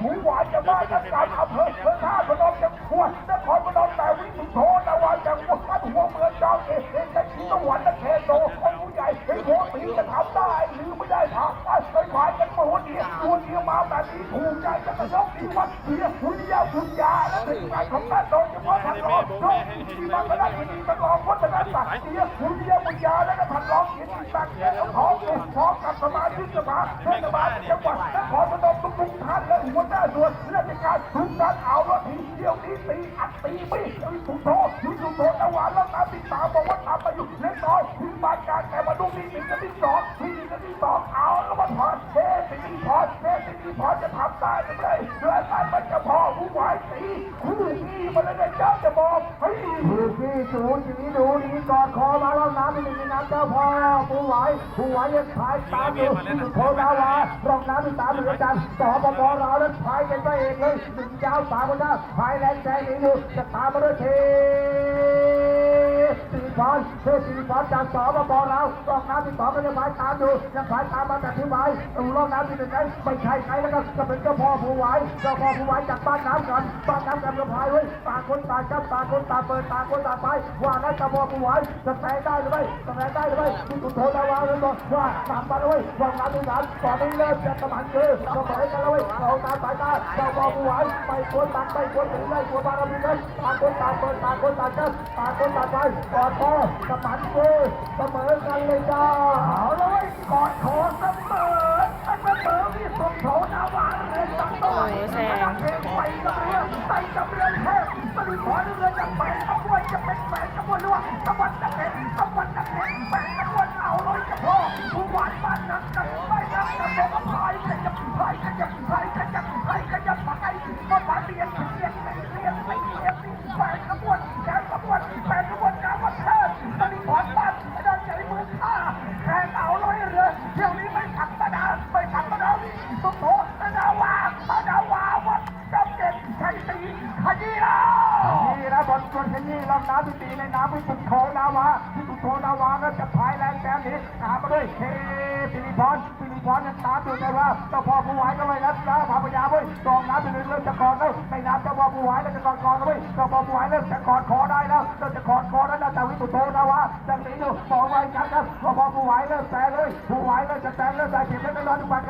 หูหวานจะมาจากการอำเภอเพื่องท่าพนมจังหวัดนครพนมแต่วิสุทโธนาวาจังหวัดหัวเมืองจอมเอเอเจชิตวันและเทโตคนผู้ใหญ่ไอ้โหตีจะทำได้หรือไม่ได้ถามไอ้ฝ่ายกันมาหัวเดียวหัวเดียวมาแบบนี้ถูกใจจะกระยกที่วัดเสียหุ่นยาหุ่นยาและถึงใจของท่านโดยเฉพาะท่านรองโชคที่มันก็ได้ที่ตลอดวัฒนศาสตร์เสียหุ่นยาหุ่นยาและท่านรองเกียรติศักดิ์และของพร้อมกับสมาชิกสภาเทศบาลจังหวัดนครพนมทุกท่านและหัวหน้าส่วนราชการทุกท่านเอาละทีเดียวนี้ตีอัดตีไม่วิสุทโธวิสุทโธ นวานแล้วตาติดตาบอกว่าตาไปอยู่เล็กน้อยถึงบานการแต่มาดูนี่มีกันที่สองที่นี่กันที่สองเอาแล้วมาถอดเทสิงพอเทสิงพอจะทำได้หรือไม่เพื่องการมันจะพอผู้วายตีคู่นี้มันเลยเจ้าจะบอกเฮ้ยดูที่สูงสีดูดีกอดคอมาแล้วน้ำไม่มีน้ำเจ้าพ่อผู้ไหวผู้ไหวยังพายตามอยู่โพนาวารองน้ำที่ตามเหมือนกันสปปเรานั้นพายกันไปเองเลยหนึ่งยาวสามคนหน้าพายแรงแซงหนีอยู่จะตามมาด้วยเทสิริ พรเทสิริพรจากสปปเรารองน้ำที่สองก็ยังพายตามอยู่ยังพายตามมาแต่ที่ไหวตูรองน้ำที่หนึ่งไงไม่ใช่ใครแล้วก็จะเป็นเจ้าพ่อผู้ไหวเจ้าพ่อผู้ไหวจากบ้านน้ำกันบ้านน้ำกันก็พายไว้ต่างคนต่างจับต่างคนต่างเปิดต่างคนต่างไปว่านั้นเจ้าพ่อผู้ไหวจะแซงได้หรือไม่จะแซงได้หรือไม่ที่สุดโทนาวาเลยบอกว่าตามมาเลยรองน้ำที่สามตอนนี้เริ่มจะสมันคือจะปล่อยกันแล้วเว้ยเราตามสายตาเจ้าพ่อผู้ไหวไปคนต่างไปคนถึงเลยตัวบารมีนั้นต่างคนต่างเปิดต่างคนต่างจับต่างคนต่างไปกอดคอสมันคือเสมอกันเลยจ้าเอาเลยกอดขอเสมอเสมอวิสุทโถนาวาเลยจังต้อยไปกับเรือไปกับเรือแทบสลิขอเรือจะไปขบวนจะเป็นแฝงขบวนลว่าขบวนจะเป็นขบวนจะเป็นแฝงขบวนเอาเลยจะพ่อผู้หวานบ้านนั้นกั นาวาดาวาวัดจำเด็ดชัยศรีขยี้แล้วนี่นะบอลชวนขยี้ลำน้ำที่ตีในน้ำวิสุทธโคนาวาวิสุทธโคนาวาก็จะพายแรงแซงหนีตามมาด้วยเฮปิริพรปิริพรยังตามอยู่แต่ว่าเจ้าพ่อผู้ไหวก็ไม่รับนะพาพยาเว้ยกองน้ำไปเริ่มจะกอดแล้วในน้ำเจ้าพ่อผู้ไหวแล้วจะกอดกอดแล้วเว้ยเจ้าพ่อผู้ไหวเริ่มจะกอดคอได้แล้วเริ่มจะกอดคอแล้วนะแต่วิสุทธโคนาวาจังหนีอยู่สองไว้กันครับเจ้าพ่อผู้ไหวเริ่มแซงเลยผู้ไหวเริ่มจะแซงเริ่มได้เก็บแล้วก็รอดูบัตร